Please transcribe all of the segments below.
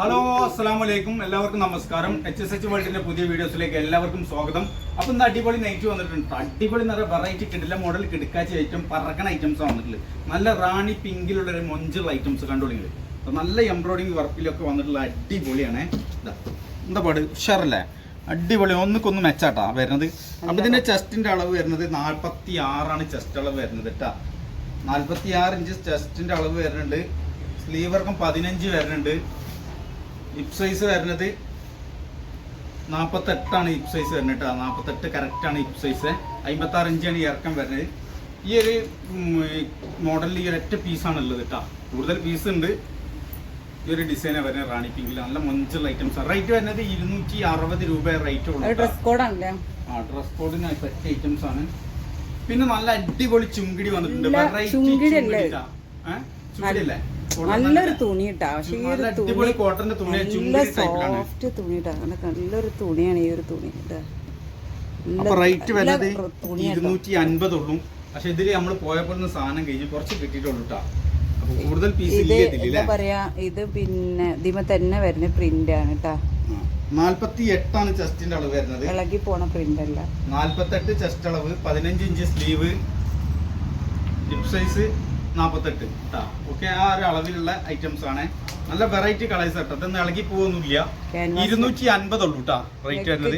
Hello അസ്സാം വലൈക്കും എല്ലാവർക്കും നമസ്കാരം. എച്ച് എസ് എച്ച് വേൾഡിന്റെ പുതിയ വീഡിയോസിലേക്ക് എല്ലാവർക്കും സ്വാഗതം. അപ്പൊ ഇന്ന് അടിപൊളി നൈറ്റ് വന്നിട്ടുണ്ട് അടിപൊളി നിറയെ വെറൈറ്റി കിട്ടില്ല മോഡൽ കിടക്കാച്ച ഐറ്റം പറക്കണ ഐറ്റംസ് വന്നിട്ടുള്ളത്. നല്ല റാണി പിങ്കിലുള്ള ഒരു മൊഞ്ചുള്ള ഐറ്റംസ് കണ്ടുപിടിക്കുന്നത് അപ്പൊ നല്ല എംബ്രോയിഡിങ് വർക്കിലൊക്കെ വന്നിട്ടുള്ള അടിപൊളിയാണ്. എന്താ പാട്? ഉഷാറല്ലേ? അടിപൊളി. ഒന്നുക്കൊന്ന് മെച്ചാട്ടാ വരുന്നത്. അപ്പൊ ഇതിന്റെ ചെസ്റ്റിന്റെ അളവ് വരുന്നത് നാൽപ്പത്തി ആറാണ് ചെസ്റ്റ് അളവ് വരുന്നത് കേട്ടാ നാൽപ്പത്തി ആറ് ഇഞ്ച് ചെസ്റ്റിന്റെ അളവ് വരുന്നുണ്ട്. സ്ലീവർക്കും പതിനഞ്ച് വരുന്നുണ്ട്. ഹിപ്പ് സൈസ് വരുന്നത് നാൽപ്പത്തെട്ടാണ് ഹിപ് സൈസ് വരുന്നത് കേട്ടോ നാൽപ്പത്തെട്ട് കറക്റ്റാണ് ഹിപ് സൈസ് അമ്പത്തി ആറ് ഇഞ്ചാണ് ഇറക്കം വരുന്നത്. ഈ ഒരു മോഡലിൽ ഈ ഒരൊറ്റ പീസാണ് ഉള്ളത് കേട്ടോ കൂടുതൽ പീസ് ഉണ്ട്. ഈ ഒരു ഡിസൈനാണ് വരുന്നത് റാണി പിങ്കിൽ നല്ല മൊഞ്ചുള്ള ഐറ്റംസ് റേറ്റ് വരുന്നത് ഇരുന്നൂറ്റി അറുപത് രൂപ റേറ്റ് ഉള്ളൂ കേട്ടോ. ഡ്രസ് കോഡാണല്ലേ ആ ഡ്രസ് കോഡിന് പറ്റിയ ഐറ്റംസ് ആണ്. പിന്നെ നല്ല അടിപൊളി ചുങ്കിടി വന്നിട്ടുണ്ട്. വെറൈറ്റി ചുങ്കിടി? ചുങ്കിടി അല്ലേ? നല്ലൊരു തുണി ഇട്ടാ പക്ഷെ ഈ ഒരു നല്ല തുണി നല്ല സോഫ്റ്റ് തുണി ഇട്ടാ നല്ലൊരു തുണിയാണ് ഈ ഒരു തുണി അപ്പൊ റേറ്റ് വരുന്നത് ഇരുന്നൂറ്റി പക്ഷെ ഇതിൽ നമ്മൾ പോയപ്പോൾ സാധനം കഴിഞ്ഞ്. കുറച്ച് കിട്ടിയിട്ടുള്ളൂ കേട്ടോ കൂടുതൽ പീസ് ഇത് ഇല്ല എന്താ പറയാ ഇത് പിന്നെ ഇതിമ തന്നെ വരുന്ന പ്രിന്റ് ആണ് കേട്ടാ നാല്പത്തി എട്ടാണ് ചെസ്റ്റിന്റെ അളവ് വരുന്നത്. ഇളകി പോണ പ്രിന്റ് അല്ല. ചെസ്റ്റ് അളവ് പതിനഞ്ച് ഇഞ്ച് സ്ലീവ് സൈസ് നാൽപ്പത്തെട്ട് കേട്ടോ ഓക്കെ ആ ഒരു അളവിലുള്ള ഐറ്റംസ് ആണ്. നല്ല വെറൈറ്റി കളേഴ്സ് കേട്ടോ ഇതൊന്നും ഇളകി പോകുന്നില്ല. ഇരുന്നൂറ്റി അൻപത് ഉള്ളൂ കേട്ടോ റേറ്റ് വരുന്നത്.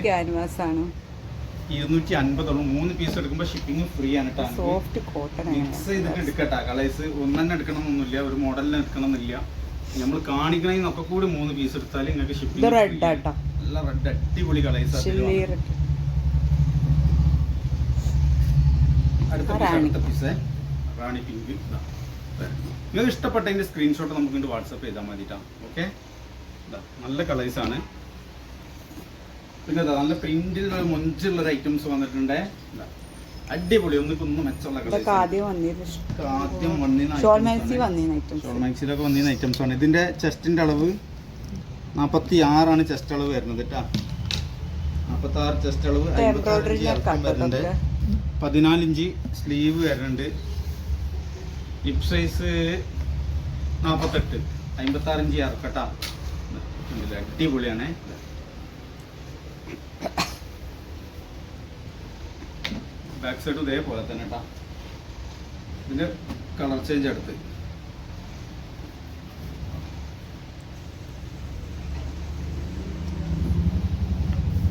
ഇരുന്നൂറ്റി അൻപത് ഉള്ളൂ മൂന്ന് പീസ് എടുക്കുമ്പോൾ ഷിപ്പിംഗ് ഫ്രീ ആണ് കേട്ടോ മിക്സ് ചെയ്തിട്ട് എടുക്കട്ടാ. കളേഴ്സ് ഒന്നെന്നെ എടുക്കണമെന്നൊന്നുമില്ല. ഒരു മോഡലിന് എടുക്കണമെന്നില്ല. നമ്മൾ കാണിക്കണമെന്നൊക്കെ കൂടി മൂന്ന് പീസ് എടുത്താൽ നിങ്ങൾക്ക് ഷിപ്പിംഗ് നല്ല റെഡ് അടിപൊളി കളേഴ്സ് അടുത്ത പീസ് അടുത്ത പീസ് റാണി പിങ്ക് നിങ്ങൾക്ക് ഇഷ്ടപ്പെട്ടതിന്റെ സ്ക്രീൻഷോട്ട് നമുക്ക് ഇങ്ങോട്ട് വാട്സപ്പ് ചെയ്താൽ മതിയിട്ടാണ് ഓക്കെ നല്ല കളേഴ്സ് ആണ്. പിന്നെ നല്ല പ്രിന്റിലുള്ള മൊഞ്ചുള്ളൊരു ഐറ്റംസ് വന്നിട്ടുണ്ട്. അടിപൊളി. ഒന്നിക്കൊന്നും മെച്ചമുള്ള ആദ്യം വന്നിരുന്ന. ഐറ്റംസ് ആണ്. ഇതിന്റെ ചെസ്റ്റിന്റെ അളവ് നാപ്പത്തി ആറാണ് ചെസ്റ്റ് അളവ് വരുന്നത് കേട്ടാ നാപ്പത്തി ആറ് ചെസ്റ്റ് അളവ് പതിനാലിഞ്ച് സ്ലീവ് വരുന്നുണ്ട്. ഹിപ്പ് സൈസ് നാൽപ്പത്തെട്ട് അമ്പത്താറിഞ്ച് കണ്ടില്ലേ? അടിപൊളിയാണ്. ബാക്ക് സൈഡ് ഇതേപോലെ തന്നെ കേട്ടാ ഇതിന്റെ കളർ ചേഞ്ച് അടുത്ത്.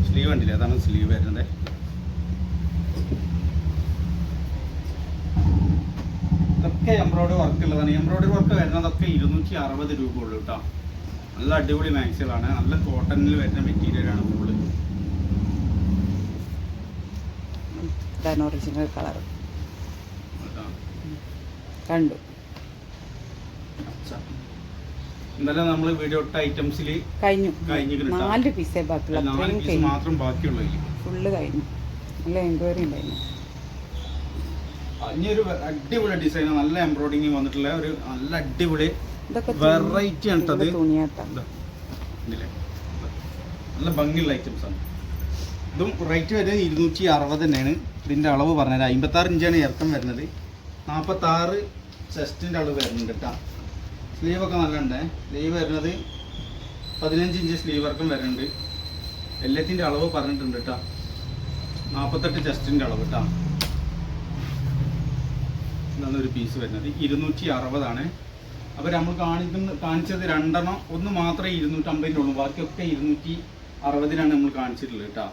സ്ലീവ് ഉണ്ടല്ലേ അതാണ് സ്ലീവ് വരുന്നത്. ഇതൊക്കെ എംബ്രോയിഡറി വർക്ക് ഉള്ളതാണ്. എംബ്രോയിഡറി വർക്ക് വരുന്നതൊക്കെ ഇരുന്നൂറ്റി അറുപത് രൂപ ഉള്ളൂ കേട്ടോ നല്ല അടിപൊളി മാക്സികളാണ്. നല്ല കോട്ടണിൽ വരുന്ന മെറ്റീരിയലാണ് ഫുള്ള് ഇതാണ് ഒറിജിനൽ കളർ കണ്ടു. ഇന്നലെ നമ്മൾ വീഡിയോ ഇട്ട ഐറ്റംസിൽ കഴിഞ്ഞു. നാല് പീസേ ബാക്കിയുള്ള. മാത്രം ബാക്കിയുള്ളൂ. ഫുള്ള് കഴിഞ്ഞു. നല്ല എൻക്വയറി ഉണ്ടായിരുന്നു. ഇനിയൊരു അടിപൊളി ഡിസൈൻ നല്ല എംബ്രോയിഡിങ് വന്നിട്ടുള്ള ഒരു നല്ല അടിപൊളി വെറൈറ്റി ആണ്. നല്ല ഭംഗിയുള്ള ഐറ്റംസ് ആണ്. ഇതും റേറ്റ് വരുന്നത് ഇരുന്നൂറ്റി അറുപത് തന്നെയാണ്. ഇതിന്റെ അളവ് പറഞ്ഞത് അമ്പത്തി ആറ് ഇഞ്ചാണ് ഇറക്കം വരുന്നത്. നാൽപ്പത്തി ആറ് ചെസ്റ്റിന്റെ അളവ് വരുന്നുണ്ട് കേട്ടോ. സ്ലീവൊക്കെ നല്ല ഉണ്ടേ സ്ലീവ് വരുന്നത് പതിനഞ്ച് ഇഞ്ച് സ്ലീവ് ഇറക്കം വരുന്നുണ്ട്. എല്ലാത്തിന്റെ അളവ് പറഞ്ഞിട്ടുണ്ട് കേട്ടോ. നാൽപ്പത്തെട്ട് ചെസ്റ്റിന്റെ അളവ് കേട്ടോ. ഇതാണ് ഒരു പീസ് വരുന്നത്. ഇരുന്നൂറ്റി അറുപതാണ് അപ്പോൾ നമ്മൾ കാണിക്കുന്ന കാണിച്ചത് രണ്ടെണ്ണം. ഒന്ന് മാത്രമേ ഇരുന്നൂറ്റമ്പതിനുള്ളൂ ഉള്ളൂ. ബാക്കിയൊക്കെ ഇരുന്നൂറ്റി അറുപതിനാണ് നമ്മൾ കാണിച്ചിട്ടുള്ളത് കേട്ടോ.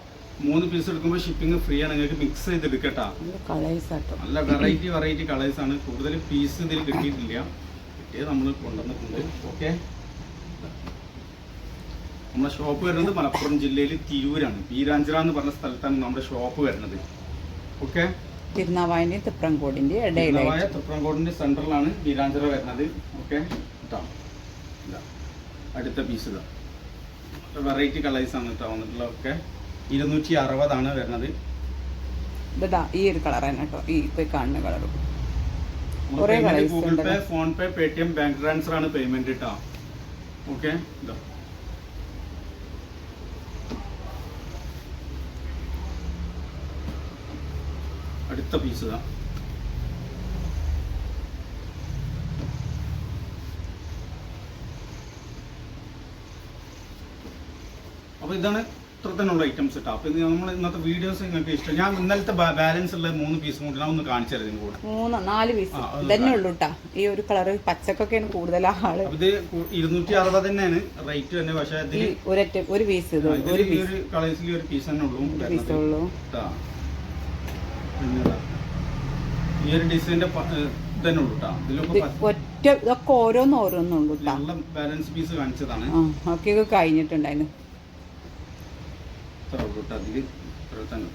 മൂന്ന് പീസ് എടുക്കുമ്പോൾ ഷിപ്പിംഗ് ഫ്രീ ആണ്. നിങ്ങൾക്ക് മിക്സ് ചെയ്ത് എടുക്കട്ടാ നല്ല കളേഴ്സ് ആട്ടോ. നല്ല വെറൈറ്റി വെറൈറ്റി കളേഴ്സ് ആണ്. കൂടുതൽ പീസ് ഇതിൽ കിട്ടിയിട്ടില്ല. കിട്ടിയത് നമ്മൾ കൊണ്ടുവന്നിട്ടുണ്ട്. ഓക്കെ നമ്മുടെ ഷോപ്പ് വരുന്നത് മലപ്പുറം ജില്ലയിൽ തിരൂരാണ്. പീരാഞ്ചിറ എന്ന് പറഞ്ഞ സ്ഥലത്താണ് നമ്മുടെ ഷോപ്പ് വരുന്നത്. ഓക്കെ തിരുനാവായന്റെ തൃപ്രംകോടിന്റെ ഇടയിലായി തൃപ്രംകോടിന്റെ സെന്ററിലാണ് വീരാഞ്ചിറ വരുന്നത്. ഓക്കെ? അടുത്ത പീസ് ഇതാ. വെറൈറ്റി കളേഴ്സ് ആണ് കേട്ടോ വന്നിട്ടുള്ളതൊക്കെ ഇരുന്നൂറ്റി അറുപതാണ് വരുന്നത്. ഇതാ ഈ ഒരു കളർ തന്നെ കേട്ടോ. ഈ പോയി കാണുന്ന കളറും colours Google pay. PhonePe Paytm bank transfer ആണ് പേയ്മെന്റ് കേട്ടോ. ഓക്കെ? ഇതാ. അടുത്ത പീസ് ഇതാ. അപ്പോൾ ഇതാണ് ഇത്ര തന്നെയുള്ള ഐറ്റംസ് കേട്ടോ അപ്പോൾ ഇത് നമ്മൾ ഇന്നത്തെ വീഡിയോസ് നിങ്ങൾക്ക് ഇഷ്ടം. ഞാൻ ഇന്നലത്തെ ബാലൻസ് ഉള്ള മൂന്ന് പീസ് കൂടി ഞാൻ ഒന്ന് കാണിച്ചു തരാം ഇതിന് കൂടെ. മൂന്ന് നാല് പീസ് ഇതന്നെ ഉള്ളൂ കേട്ടാ ഈ ഒരു കളറ് പച്ചക്കൊക്കെയാണ് കൂടുതൽ ആൾ. ഇത് ഇരുന്നൂറ്റി അറുപത് തന്നെയാണ്. റേറ്റ് തന്നെ. പക്ഷേ ഒരു പീസ് ഒരു കളേഴ്സിൽ ഒരു പീസ് തന്നെ ഉള്ളൂ ഉള്ളൂ. ട്ടാ. പിന്നെ ഇതാ. ഈ ഒരു ഡിസൈന്റെ തന്നെ ഉള്ളൂ കേട്ടോ ഇതിലൊക്കെ ഒറ്റ ഇതൊക്കെ ഓരോന്ന് ഓരോന്നും ഉള്ളൂ കേട്ടാ നല്ല ബാലൻസ് പീസ് കാണിച്ചതാണ്. ഒക്കെ കഴിഞ്ഞിട്ടുണ്ടായിരുന്നു അതിൽ തന്നെ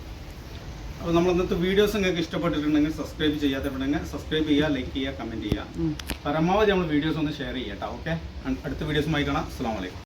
അപ്പോൾ നമ്മൾ ഇന്നത്തെ വീഡിയോസ് നിങ്ങൾക്ക് ഇഷ്ടപ്പെട്ടിട്ടുണ്ടെങ്കിൽ സബ്സ്ക്രൈബ് ചെയ്യാത്തവരുണ്ടെങ്കിൽ സബ്സ്ക്രൈബ് ചെയ്യുക ലൈക്ക് ചെയ്യുക കമന്റ് ചെയ്യുക പരമാവധി നമ്മൾ വീഡിയോസ് ഒന്ന് ഷെയർ ചെയ്യാം കേട്ടോ ഓക്കെ അടുത്ത വീഡിയോസുമായി കാണാം. അസ്സാം വലൈക്കും